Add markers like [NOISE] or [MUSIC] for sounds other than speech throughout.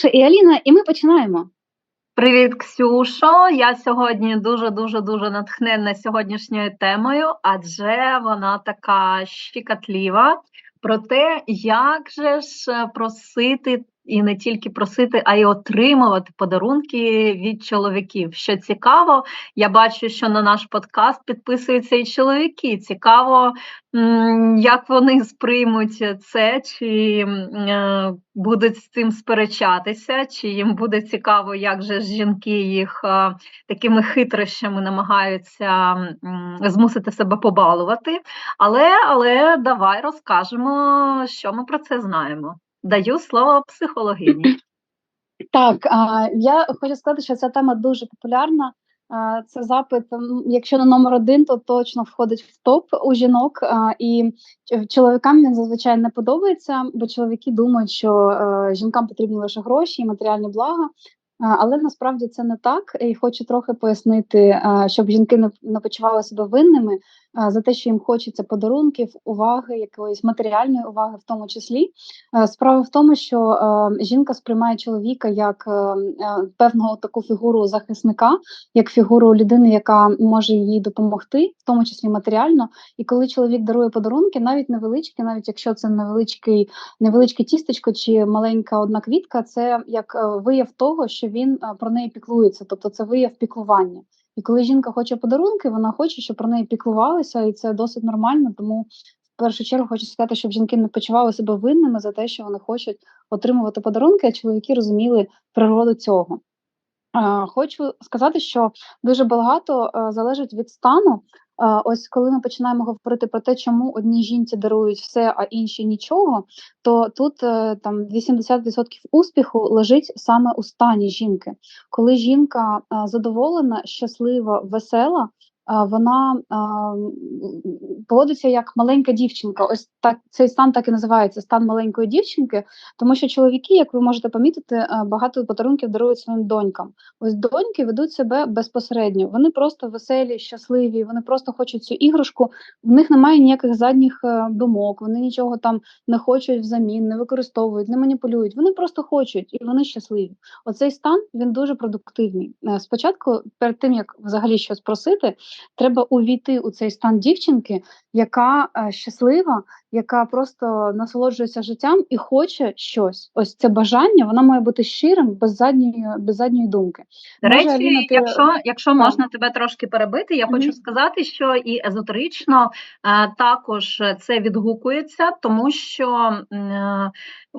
Ксюша і Аліна, і ми починаємо. Привіт, Ксюшо. Я сьогодні дуже дуже дуже натхненна сьогоднішньою темою, адже вона така щекотлива про те, як же ж е, просити і не тільки просити, а й отримувати подарунки від чоловіків. Що цікаво, я бачу, що на наш подкаст підписуються і чоловіки. Цікаво, як вони сприймуть це, чи е, будуть з цим сперечатися, чи їм буде цікаво, як же жінки їх е, такими хитрощами намагаються змусити себе побалувати. Але, Але давай розкажемо, що ми про це знаємо. Даю слово психологині. [CLEARS THROAT] Так, я хочу сказати, що ця тема дуже популярна. Це запит, якщо не номер один, то точно входить в топ у жінок. І чоловікам він зазвичай не подобається, бо чоловіки думають, що е, жінкам потрібні лише гроші і матеріальні блага. Але насправді це не так, і хочу трохи пояснити, щоб жінки не почували себе винними за те, що їм хочеться подарунків, уваги, якоїсь матеріальної уваги, в тому числі. Справа в тому, що жінка сприймає чоловіка як певного таку фігуру захисника, як фігуру людини, яка може їй допомогти, в тому числі матеріально. І коли чоловік дарує подарунки, навіть невеличкі, навіть якщо це невеличкий, невеличке тістечко чи маленька одна квітка, це як вияв того, що він про неї піклується, тобто це вияв піклування. І коли жінка хоче подарунки, вона хоче, щоб про неї піклувалися, і це досить нормально. Тому в першу чергу хочу сказати, щоб жінки не почували себе винними за те, що вони хочуть отримувати подарунки, а чоловіки розуміли природу цього. Хочу сказати, що дуже багато е, залежить від стану Ось коли ми починаємо говорити про те, чому одні жінці дарують все, а інші нічого, то тут е, там 80% успіху лежить саме у стані жінки, коли жінка задоволена, щаслива, весела вона поводиться як маленька дівчинка. Ось так цей стан так і називається стан маленької дівчинки, тому що чоловіки, як ви можете помітити, багато подарунків дарують своїм донькам. Ось доньки ведуть себе безпосередньо. Вони просто веселі, щасливі, вони просто хочуть цю іграшку. В них немає ніяких задніх е, думок, вони нічого там не хочуть взамін, не використовують, не маніпулюють. Вони просто хочуть і вони щасливі. Оцей стан він дуже продуктивний. Е, спочатку, перед тим як взагалі щось просити треба увійти у цей стан дівчинки, яка е, щаслива, яка просто насолоджується життям і хоче щось. Ось це бажання, вона має бути щирим, без задньої без задньої думки. До речі, Аліна, ти... якщо якщо можна тебе трошки перебити, я mm -hmm. хочу сказати, що і езотерично е, також це відгукується, тому що е,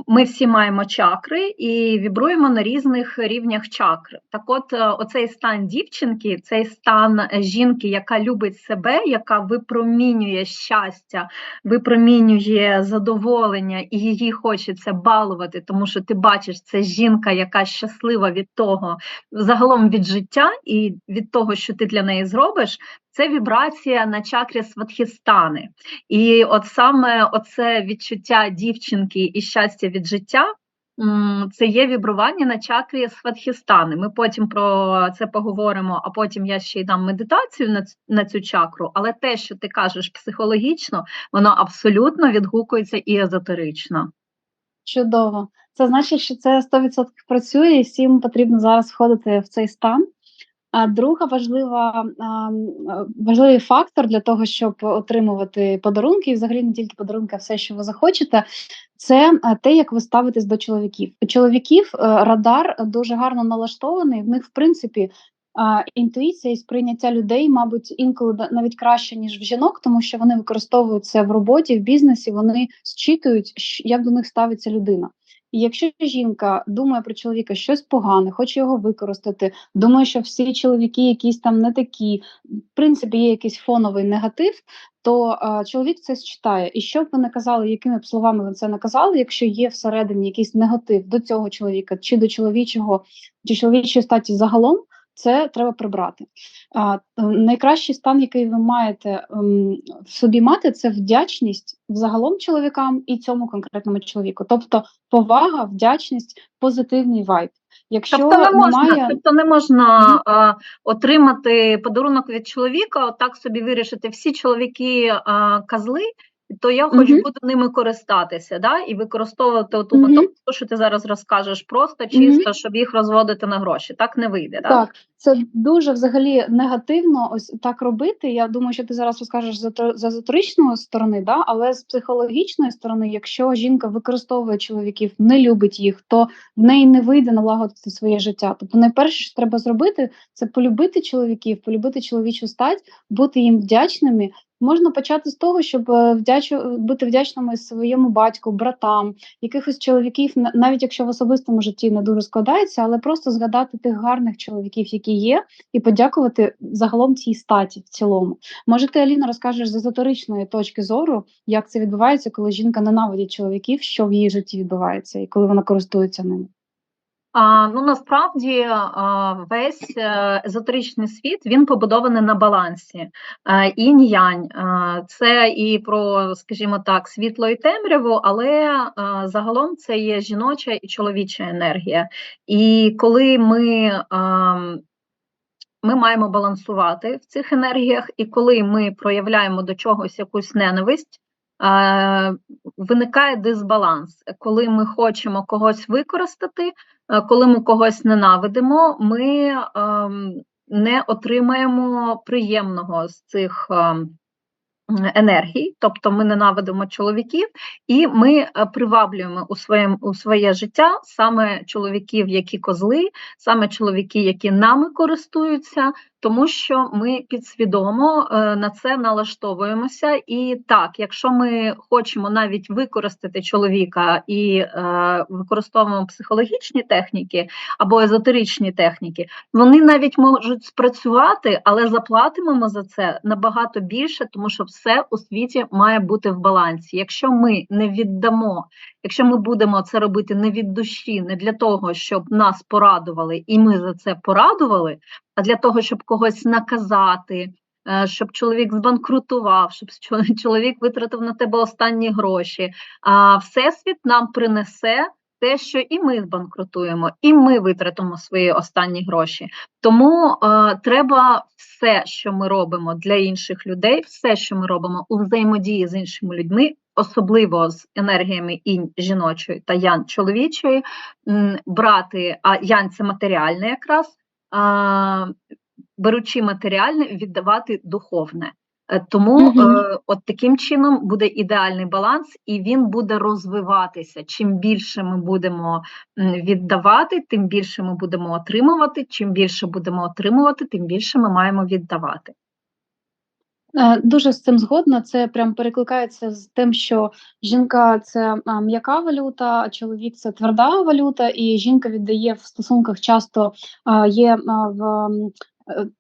ми всі маємо чакри і вібруємо на різних рівнях чакр. Так, от е, оцей стан дівчинки, цей стан жінки, яка любить себе, яка випромінює щастя, випромінює задоволення, і її хочеться балувати, тому що ти бачиш, це жінка, яка щаслива від того, загалом від життя і від того, що ти для неї зробиш. Це вібрація на чакрі сватхістани. І от саме оце відчуття дівчинки і щастя від життя. Це є вібрування на чакрі Сватхістани. Ми потім про це поговоримо, а потім я ще й дам медитацію на на цю чакру. Але те, що ти кажеш психологічно, воно абсолютно відгукується і езотерично. Чудово. Це значить, що це 100% працює, і всім потрібно зараз входити в цей стан. А друга важлива важливий фактор для того, щоб отримувати подарунки, і взагалі не тільки подарунки, а все, що ви захочете, це те, як ви ставитесь до чоловіків. У чоловіків е, радар дуже гарно налаштований. В них, в принципі, інтуїція і сприйняття людей, мабуть, інколи навіть краще ніж в жінок, тому що вони використовують це в роботі, в бізнесі. Вони зчитують, як до них ставиться людина. І якщо жінка думає про чоловіка щось погане, хоче його використати, думає, що всі чоловіки якісь там не такі, в принципі, є якийсь фоновий негатив, то а, чоловік це считає. І що б ви не казали, якими б словами ви це не казали, якщо є всередині якийсь негатив до цього чоловіка, чи до чоловічого, чи чоловічої статі загалом, це треба прибрати. А, Найкращий стан, який ви маєте ем, в собі мати, це вдячність взагалом чоловікам і цьому конкретному чоловіку. Тобто повага, вдячність, позитивний вайб. Якщо тобто не можна, немає... тобто не можна а, отримати подарунок від чоловіка, так собі вирішити всі чоловіки а, козли, то я хоч Мгм. буду ними користатися, да, і використовувати оту Мгм. методику, що ти зараз розкажеш, просто чисто, щоб їх розводити на гроші. Так не вийде, да? Так, це дуже взагалі негативно ось так робити. Я думаю, що ти зараз розкажеш з ето- з езотеричної сторони, да? але з психологічної сторони, якщо жінка використовує чоловіків, не любить їх, то в неї не вийде налагодити своє життя. Тобто, найперше, що треба зробити, це полюбити чоловіків, полюбити чоловічу стать, бути їм вдячними. Можна почати з того, щоб е, вдячу, бути вдячними своєму батьку, братам, якихось чоловіків, на- навіть якщо в особистому житті не дуже складається, але просто згадати тих гарних чоловіків, які є, і подякувати загалом цій статі в цілому. Може, ти Аліна розкажеш з езотеричної точки зору, як це відбувається, коли жінка ненавидить чоловіків, що в її житті відбувається, і коли вона користується ними. А, ну насправді весь е, езотеричний світ він побудований на балансі інь-янь. Це і про, скажімо так, світло і темряву, але загалом це є жіноча і чоловіча енергія. І коли ми, а, ми маємо балансувати в цих енергіях, і коли ми проявляємо до чогось якусь ненависть. е, Виникає дисбаланс, коли ми хочемо когось використати, Е, коли ми когось ненавидимо, ми ем, не отримаємо приємного з цих ем, енергій, тобто ми ненавидимо чоловіків, і ми е, приваблюємо у своєму у своє життя саме чоловіків, які козли, саме чоловіки, які нами користуються, тому що ми підсвідомо е, на це налаштовуємося. І так, якщо ми хочемо навіть використати чоловіка і е, використовуємо психологічні техніки або езотеричні техніки, вони навіть можуть спрацювати, але заплатимо ми за це набагато більше, тому що все у світі має бути в балансі. Якщо ми не віддамо, якщо ми будемо це робити не від душі, не для того, щоб нас порадували, і ми за це порадували, а для того, щоб когось наказати. е, Щоб чоловік збанкрутував, щоб [LAUGHS] чоловік витратив на тебе останні гроші. А всесвіт нам принесе те, що і ми збанкрутуємо, і ми витратимо свої останні гроші. Тому е, треба все, що ми робимо для інших людей, все, що ми робимо у взаємодії з іншими людьми, особливо з енергіями інь жіночої та ян чоловічої, брати, а ян це матеріальне якраз. А, беручи матеріальне, віддавати духовне. Е, Тому Мгм. е, от таким чином буде ідеальний баланс, і він буде розвиватися. Чим більше ми будемо віддавати, тим більше ми будемо отримувати. Чим більше будемо отримувати, тим більше ми маємо віддавати. Е, Дуже з цим згодна. Це прям перекликається з тим, що жінка це м'яка валюта, а чоловік це тверда валюта, і жінка віддає в стосунках часто є в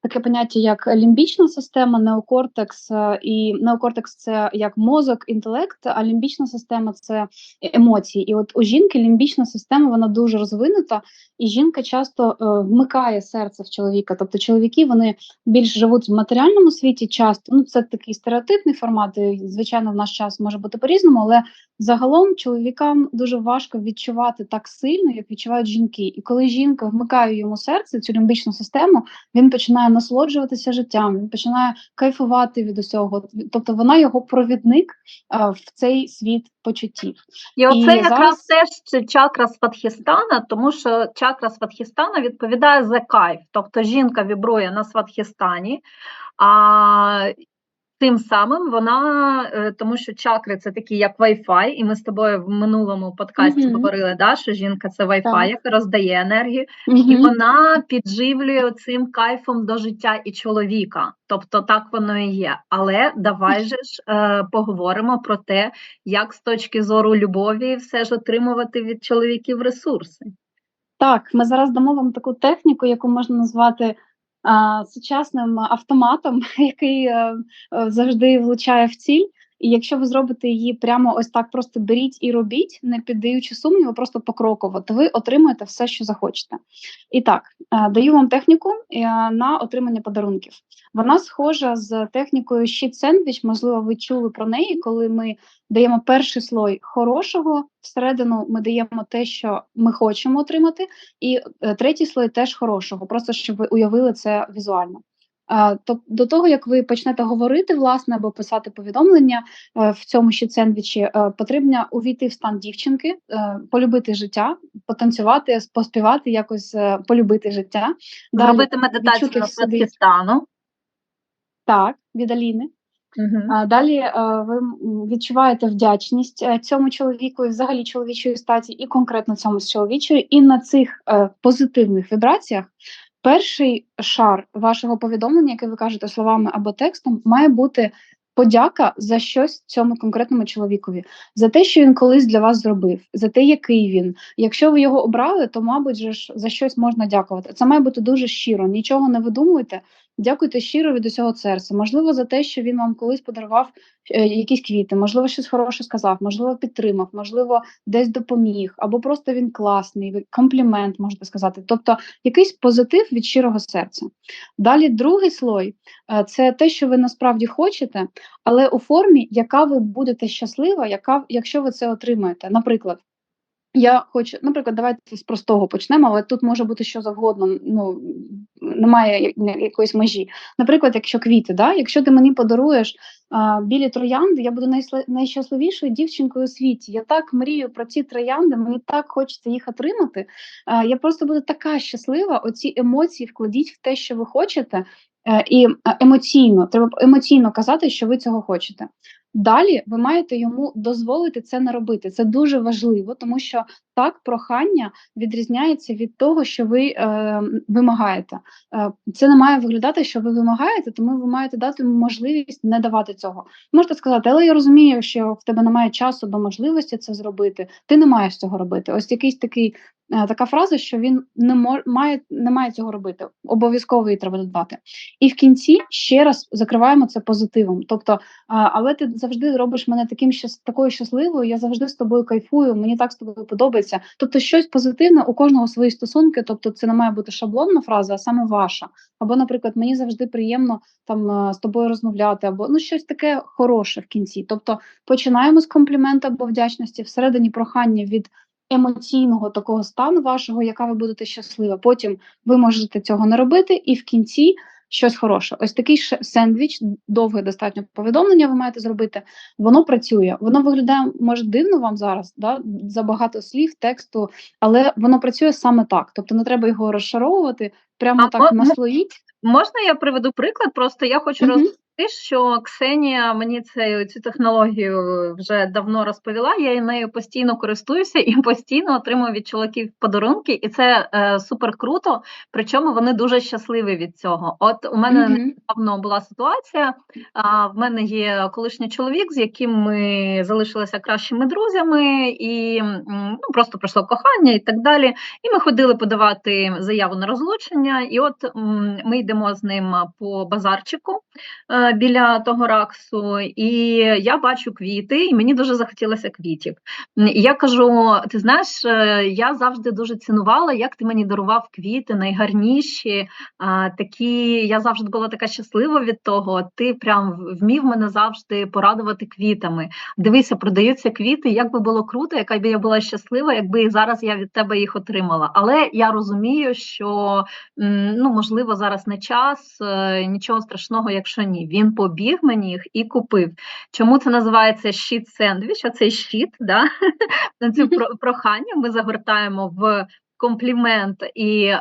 таке поняття як лімбічна система, неокортекс, е, і неокортекс це як мозок, інтелект, а лімбічна система це емоції. І от у жінки лімбічна система вона дуже розвинута, і жінка часто е, вмикає серце в чоловіка. Тобто чоловіки вони більш живуть в матеріальному світі часто. Ну, це такий стереотипний формат. і, Звичайно, в наш час може бути по-різному, але загалом чоловікам дуже важко відчувати так сильно, як відчувають жінки. І коли жінка вмикає йому серце, цю лімбічну систему, він починає насолоджуватися життям, він починає кайфувати від усього. Тобто вона його провідник а, в цей світ почуттів. І оце І якраз зараз- теж чакра Сватхістана, тому що чакра Сватхістана відповідає за кайф. Тобто жінка вібрує на Сватхістані, а тим самим вона, е, тому що чакри це такі як Wi-Fi, і ми з тобою в минулому подкасті Мгм. говорили, да, що жінка це Wi-Fi, яка роздає енергію, і вона підживлює цим кайфом до життя і чоловіка. Тобто так воно і є. Але давай же ж е, поговоримо про те, як з точки зору любові все ж отримувати від чоловіків ресурси. Так, ми зараз дамо вам таку техніку, яку можна назвати сучасним автоматом, [LAUGHS] який е, е, завжди влучає в ціль. І якщо ви зробите її прямо ось так, просто беріть і робіть, не піддаючи сумніву, просто покроково, то ви отримаєте все, що захочете. І так, е, даю вам техніку на отримання подарунків. Вона схожа з технікою щит сендвіч. Можливо, ви чули про неї, коли ми даємо перший слой хорошого, всередину ми даємо те, що ми хочемо отримати, і е, третій слой теж хорошого, просто щоб ви уявили це візуально. То до того, як ви почнете говорити, власне, або писати повідомлення е, в цьому ще сендвічі, е, потрібно увійти в стан дівчинки, полюбити життя, потанцювати, поспівати, якось полюбити життя. Зробити медитацію на стану. Так, від Аліни. А далі е, ви відчуваєте вдячність е, цьому чоловіку і взагалі чоловічої статі, і конкретно цьому з чоловічої. І на цих е, позитивних вібраціях перший шар вашого повідомлення, яке ви кажете словами або текстом, має бути подяка за щось цьому конкретному чоловікові, за те, що він колись для вас зробив, за те, який він. Якщо ви його обрали, то мабуть же ж за щось можна дякувати. Це має бути дуже щиро. Нічого не видумуйте. Дякуйте щиро від усього серця. Можливо, за те, що він вам колись подарував якісь квіти, можливо, щось хороше сказав, можливо, підтримав, можливо, десь допоміг, або просто він класний, комплімент можете сказати. Тобто якийсь позитив від щирого серця. Далі другий слой е, це те, що ви насправді хочете, але у формі, яка ви будете щаслива, яка, якщо ви це отримаєте. Наприклад, я хочу, наприклад, давайте з простого почнемо, але тут може бути що завгодно. Ну немає якоїсь межі. Наприклад, якщо квіти, да? якщо ти мені подаруєш а, білі троянди, я буду найсла- найщасливішою дівчинкою у світі. Я так мрію про ці троянди, мені так хочеться їх отримати. А, я просто буду така щаслива. Оці емоції вкладіть в те, що ви хочете, е, і емоційно треба емоційно казати, що ви цього хочете. Далі ви маєте йому дозволити це не робити. Це дуже важливо, тому що так прохання відрізняється від того, що ви е, вимагаєте. Е, це не має виглядати, що ви вимагаєте, тому ви маєте дати можливість не давати цього. Можете сказати, але я розумію, що в тебе немає часу або можливості це зробити. Ти не маєш цього робити. Ось якийсь такий. Е, Така фраза, що він не мож, має, не має цього робити. Обов'язково її треба додати. І в кінці ще раз закриваємо це позитивом. Тобто, але ти завжди робиш мене таким такою щасливою. Я завжди з тобою кайфую. Мені так з тобою подобається. Тобто, щось позитивне у кожного свої стосунки. Тобто, це не має бути шаблонна фраза, а саме ваша. Або, наприклад, мені завжди приємно там е, з тобою розмовляти, або ну щось таке хороше в кінці. Тобто, починаємо з компліменту або вдячності, всередині прохання від. Емоційного такого стану вашого, яка ви будете щаслива. Потім ви можете цього не робити, і в кінці щось хороше. Ось такий сендвіч, довге достатньо повідомлення ви маєте зробити. Воно працює. Воно виглядає, може, дивно вам зараз, да? забагато слів, тексту, але воно працює саме так. Тобто не треба його розшаровувати, прямо А так наслоїть. Можна я приведу приклад? Просто я хочу Мгм. Розповісти, що Ксенія мені це, цю технологію вже давно розповіла. Я нею постійно користуюся і постійно отримую від чоловіків подарунки, і це е, супер круто. Причому вони дуже щасливі від цього. От у мене недавно була ситуація. А, в мене є колишній чоловік, з яким ми залишилися кращими друзями, і ну, просто пройшло кохання і так далі. І ми ходили подавати заяву на розлучення. І от м, ми йдемо з ним по базарчику е, біля того раксу, і я бачу квіти, і мені дуже захотілося квітів. І я кажу: ти знаєш, е, я завжди дуже цінувала, як ти мені дарував квіти, найгарніші. Такі, я завжди була така щаслива від того. Ти прям вмів мене завжди порадувати квітами. Дивися, продаються квіти. Як би було круто, яка б я була щаслива, якби зараз я від тебе їх отримала. Але я розумію, що ну можливо зараз не час, е, нічого страшного, якщо ні. Побіг мені їх і купив. Чому це називається щит сендвіч? А цей щит, да? [LAUGHS] на цю прохання ми загортаємо в комплімент і е,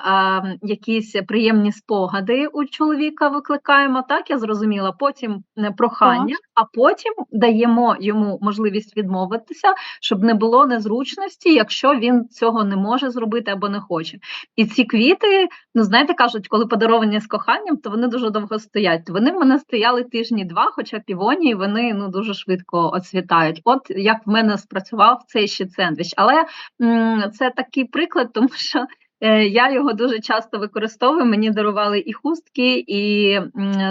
якісь приємні спогади у чоловіка викликаємо, так я зрозуміла. Потім е, прохання, а потім даємо йому можливість відмовитися, щоб не було незручності, якщо він цього не може зробити або не хоче. І ці квіти, ну знаєте, кажуть, коли подаровані з коханням, то вони дуже довго стоять. Вони в мене стояли тижні два, хоча півонії вони ну дуже швидко оцвітають. От як в мене спрацював цей ще сендвіч. Але м, це такий приклад, тому що. е, Я його дуже часто використовую. Мені дарували і хустки, і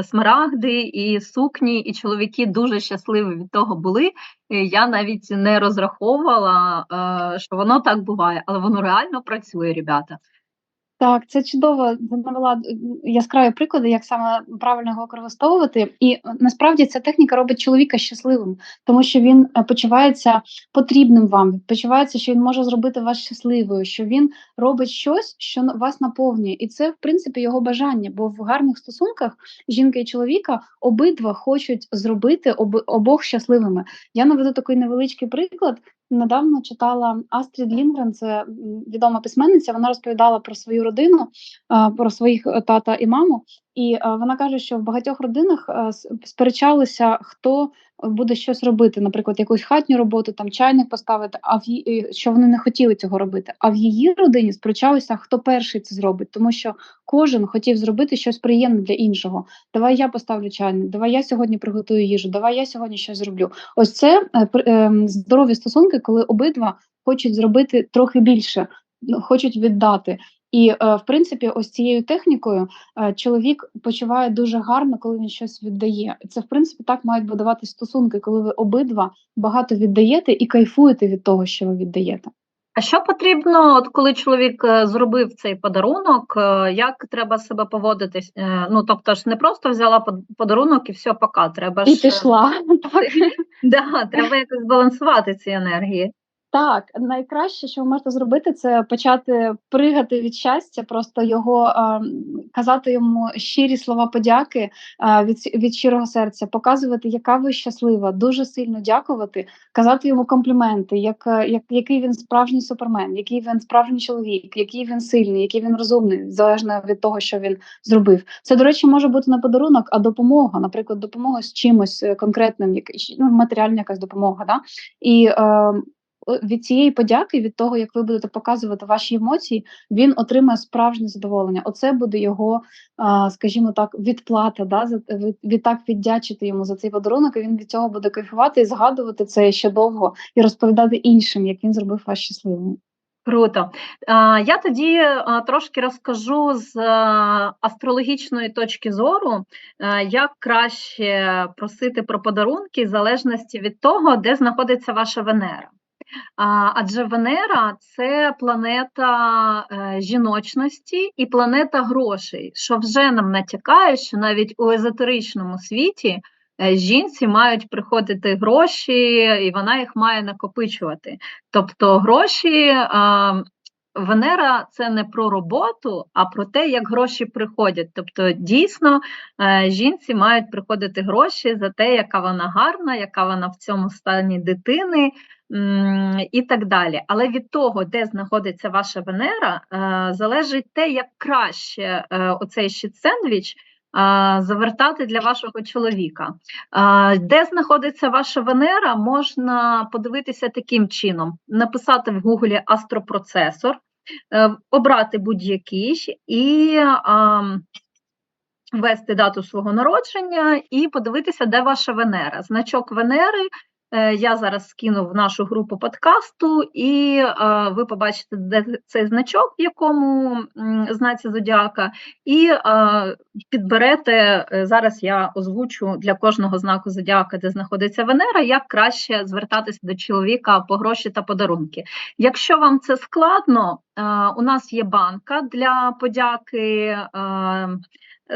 смарагди, і сукні, і чоловіки дуже щасливі від того були. Е, Я навіть не розраховувала, е, що воно так буває, але воно реально працює, ребята. Так, це чудово навела яскраві приклади, як саме правильно його використовувати. І е, насправді ця техніка робить чоловіка щасливим, тому що він е, почувається потрібним вам, почувається, що він може зробити вас щасливою, що він робить щось, що вас наповнює. І це, в принципі, його бажання. Бо в гарних стосунках жінка і чоловіка обидва хочуть зробити оби- обох щасливими. Я наведу такий невеличкий приклад. Недавно читала Астрід Лінгрен, це відома письменниця. Вона розповідала про свою родину, про своїх е, тата і маму. І е, вона каже, що в багатьох родинах е, сперечалися, хто буде щось робити, наприклад, якусь хатню роботу, там чайник поставити, а в ї- і що вони не хотіли цього робити. А в її родині сперечалися, хто перший це зробить, тому що кожен хотів зробити щось приємне для іншого. Давай я поставлю чайник, давай я сьогодні приготую їжу, давай я сьогодні щось зроблю. Ось це е, здорові стосунки, коли обидва хочуть зробити трохи більше, ну, хочуть віддати. І е, в принципі, ось цією технікою е, чоловік почуває дуже гарно, коли він щось віддає. Це в принципі так мають будувати стосунки, коли ви обидва багато віддаєте і кайфуєте від того, що ви віддаєте. А що потрібно, от коли чоловік е, зробив цей подарунок, як треба себе поводитись? Ну, тобто ж не просто взяла под- подарунок і все, пока. Треба І ж е, пішла. [LAUGHS] Так. [LAUGHS] да, треба якось збалансувати ці енергії. Так, найкраще, що ви можете зробити, це почати пригати від щастя, просто його а, казати йому щирі слова подяки а, від, від щирого серця, показувати, яка ви щаслива, дуже сильно дякувати, казати йому компліменти, як, е, як який він справжній супермен, який він справжній чоловік, який він сильний, який він розумний, залежно від того, що він зробив. Це, до речі, може бути не подарунок, а допомога, наприклад, допомога з чимось е, конкретним, як ну, матеріальна якась допомога. Да? І е, від цієї подяки, від того, як ви будете показувати ваші емоції, він отримає справжнє задоволення. Оце буде його, скажімо так, відплата. Да, за від, відтак віддячити йому за цей подарунок. І він від цього буде кайфувати і згадувати це ще довго і розповідати іншим, як він зробив вас щасливим. Круто. Я тоді трошки розкажу з астрологічної точки зору, як краще просити про подарунки в залежності від того, де знаходиться ваша Венера. Адже Венера це планета е, жіночності і планета грошей, що вже нам натякає, що навіть у езотеричному світі е, жінці мають приходити гроші, і вона їх має накопичувати. Тобто гроші. Венера це не про роботу, а про те, як гроші приходять. Тобто, дійсно, е, жінці мають приходити гроші за те, яка вона гарна, яка вона в цьому стані дитини і так далі. Але від того, де знаходиться ваша Венера, е, залежить те, як краще е, оцей щит сендвіч. е, Завертати для вашого чоловіка. Де знаходиться ваша Венера, можна подивитися таким чином: написати в Гуглі астропроцесор, обрати будь-який і ввести дату свого народження і подивитися, де ваша Венера. Значок Венери е, я зараз скину в нашу групу подкасту, і е, ви побачите, де цей значок, в якому знаці зодіака, і е, підберете. е, Зараз я озвучу для кожного знаку зодіака, де знаходиться Венера, як краще звертатися до чоловіка по гроші та подарунки. Якщо вам це складно, е, у нас є банка для подяки. е,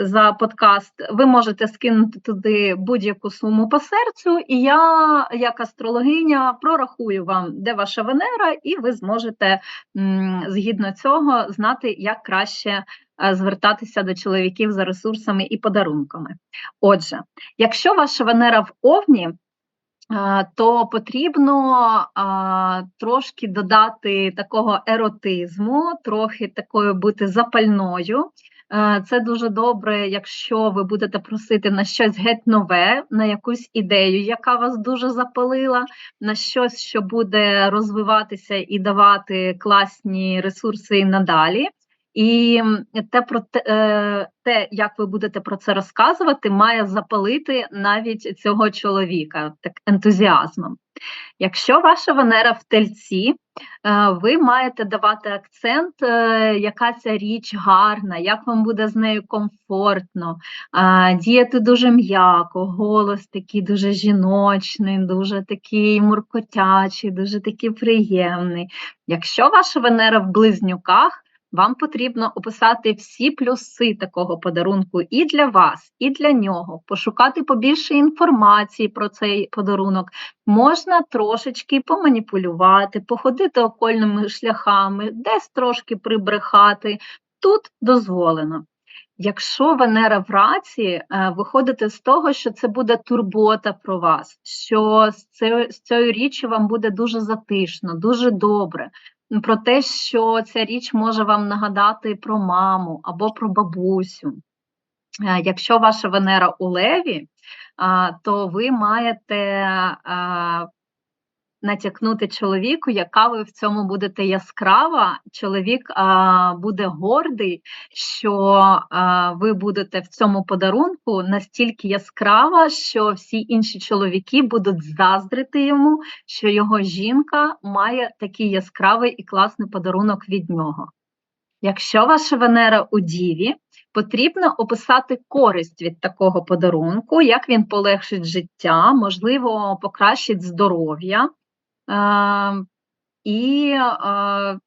За подкаст ви можете скинути туди будь-яку суму по серцю, і я, як астрологиня, прорахую вам, де ваша Венера, і ви зможете згідно цього знати, як краще е, звертатися до чоловіків за ресурсами і подарунками. Отже, якщо ваша Венера в Овні, то потрібно а, трошки додати такого еротизму, трохи такою бути запальною. Е, Це дуже добре, якщо ви будете просити на щось геть нове, на якусь ідею, яка вас дуже запалила, на щось, що буде розвиватися і давати класні ресурси і надалі. І те, про те, е, те, як ви будете про це розказувати, має запалити навіть цього чоловіка так ентузіазмом. Якщо ваша Венера в тельці, е, ви маєте давати акцент, е, яка ця річ гарна, як вам буде з нею комфортно, діяти дуже м'яко, голос такий дуже жіночний, дуже такий муркотячий, дуже такий приємний. Якщо ваша Венера в близнюках, вам потрібно описати всі плюси такого подарунку і для вас, і для нього, пошукати побільше інформації про цей подарунок. Можна трошечки поманіпулювати, походити окольними шляхами, десь трошки прибрехати. Тут дозволено. Якщо Венера в е, виходите з того, що це буде турбота про вас, що з цією річчю вам буде дуже затишно, дуже добре. Про те, що ця річ може вам нагадати про маму або про бабусю. Якщо ваша Венера у Леві, то ви маєте натякнути чоловіку, яка ви в цьому будете яскрава. Чоловік а, буде гордий, що а, ви будете в цьому подарунку настільки яскрава, що всі інші чоловіки будуть заздрити йому, що його жінка має такий яскравий і класний подарунок від нього. Якщо ваша Венера у Діві, потрібно описати користь від такого подарунку, як він полегшить життя, можливо, покращить здоров'я і е,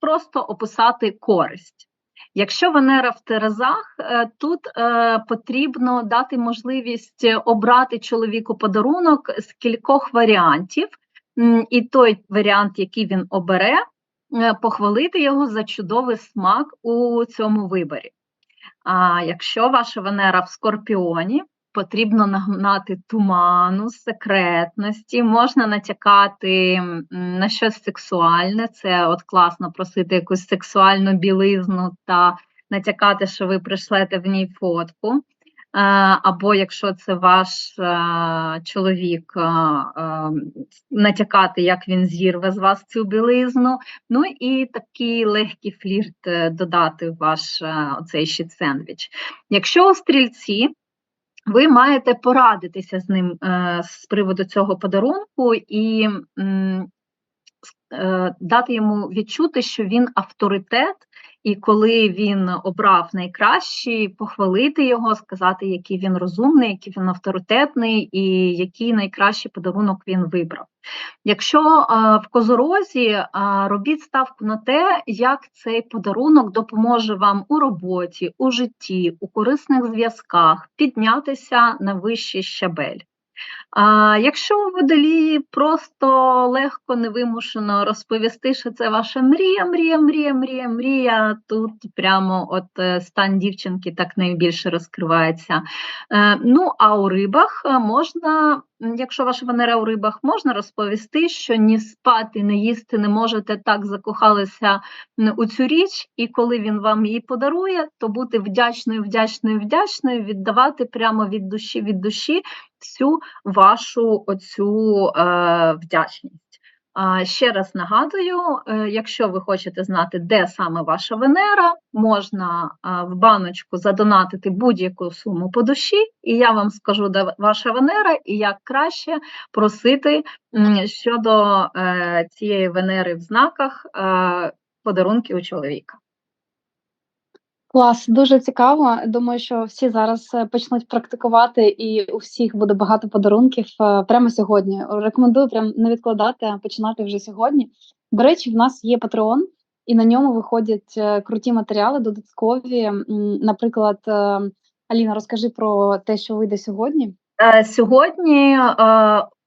просто описати користь. Якщо Венера в Терезах, е, тут е, потрібно дати можливість обрати чоловіку подарунок з кількох варіантів, і той варіант, який він обере, похвалити його за чудовий смак у цьому виборі. А якщо ваша Венера в Скорпіоні, потрібно нагнати туману, секретності, можна натякати на щось сексуальне. Це от класно просити якусь сексуальну білизну та натякати, що ви пришлете в ній фотку. Е, Або якщо це ваш е, чоловік, е, натякати, як він зірве з вас цю білизну. Ну і такий легкий флірт додати в ваш е, оцей ще сендвіч. Якщо у стрільці, ви маєте порадитися з ним е, з приводу цього подарунку і е, дати йому відчути, що він авторитет, і коли він обрав найкращий, похвалити його, сказати, який він розумний, який він авторитетний, і який найкращий подарунок він вибрав. Якщо е, в козорозі е, робіть ставку на те, як цей подарунок допоможе вам у роботі, у житті, у корисних зв'язках піднятися на вищий щабель. А якщо водолії просто легко, невимушено розповісти, що це ваша мрія, мрія, мрія, мрія, мрія, тут прямо от е, стан дівчинки так найбільше розкривається. Е, Ну, а у рибах е, можна, якщо ваша Венера у рибах, можна розповісти, що ні спати, ні їсти не можете, так закохалися у цю річ, і коли він вам її подарує, то бути вдячною, вдячною, вдячною, віддавати прямо від душі, від душі всю вашу оцю е, вдячність. А, ще раз нагадую, е, якщо ви хочете знати, де саме ваша Венера, можна а, в баночку задонатити будь-яку суму по душі, і я вам скажу, де ваша Венера, і як краще просити м, щодо е, цієї Венери в знаках е, подарунки у чоловіка. Клас, дуже цікаво. Думаю, що всі зараз е, почнуть практикувати, і у всіх буде багато подарунків е, прямо сьогодні. Рекомендую прям не відкладати, а починати вже сьогодні. До речі, в нас є Patreon, і на ньому виходять е, круті матеріали, додаткові. Наприклад, Аліна, розкажи про те, що вийде сьогодні. Сьогодні,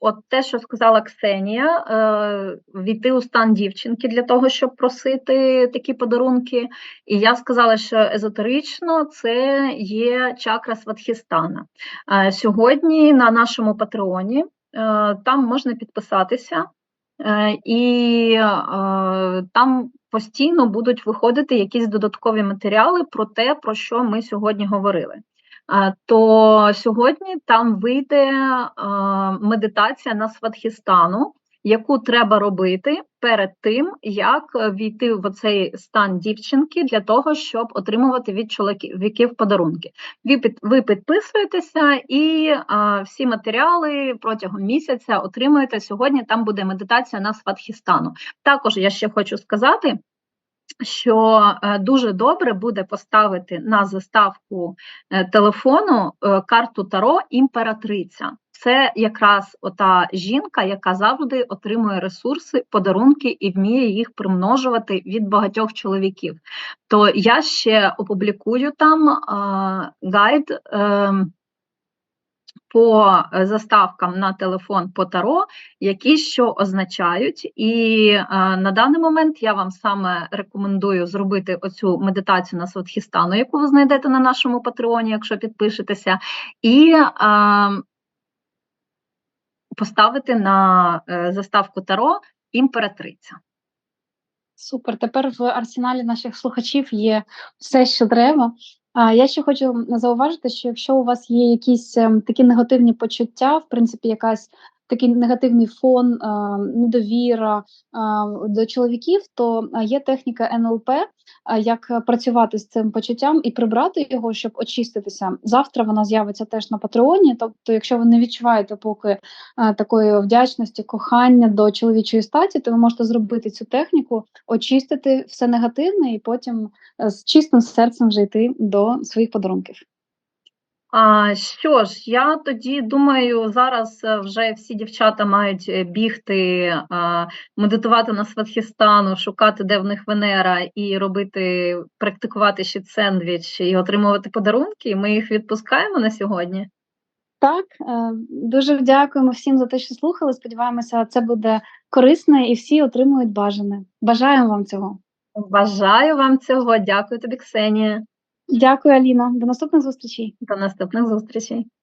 от те, що сказала Ксенія, е, війти у стан дівчинки для того, щоб просити такі подарунки. І я сказала, що езотерично це є чакра Сватхістана. Е, Сьогодні на нашому патреоні е, там можна підписатися, і там постійно будуть виходити якісь додаткові матеріали про те, про що ми сьогодні говорили. То сьогодні там вийде медитація на Сватхістану, яку треба робити перед тим, як війти в цей стан дівчинки для того, щоб отримувати від чоловіків подарунки. Ви, підписуєтеся і всі матеріали протягом місяця отримуєте. Сьогодні там буде медитація на Сватхістану. Також я ще хочу сказати. Що е, дуже добре буде поставити на заставку е, телефону е, карту Таро імператриця. Це якраз ота жінка, яка завжди отримує ресурси, подарунки і вміє їх примножувати від багатьох чоловіків. То я ще опублікую там е, гайд. Е, по е, заставкам на телефон по таро, які що означають, і е, на даний момент я вам саме рекомендую зробити оцю медитацію на Сватхістану, яку ви знайдете на нашому патреоні, якщо підпишетеся, і е, поставити на е, заставку таро імператриця. Супер. Тепер в арсеналі наших слухачів є все, що треба. А я ще хочу зауважити, що якщо у вас є якісь ем, такі негативні почуття, в принципі, якась такий негативний фон, недовіра до чоловіків, то є техніка НЛП, як працювати з цим почуттям і прибрати його, щоб очиститися. Завтра вона з'явиться теж на Патреоні. Тобто, якщо ви не відчуваєте поки такої вдячності, кохання до чоловічої статі, то ви можете зробити цю техніку, очистити все негативне і потім з чистим серцем вже йти до своїх подарунків. А, що ж, я тоді думаю, зараз е, вже всі дівчата мають е, бігти, а, медитувати на Сватхістану, шукати, де в них Венера, і робити, практикувати ще сендвіч і отримувати подарунки. Ми їх відпускаємо на сьогодні. Так, е, дуже дякуємо всім за те, що слухали. Сподіваємося, це буде корисно і всі отримують бажане. Бажаємо вам цього. Бажаю вам цього. Дякую тобі, Ксенія. Дякую, Аліна. До наступних зустрічей. До наступних зустрічей.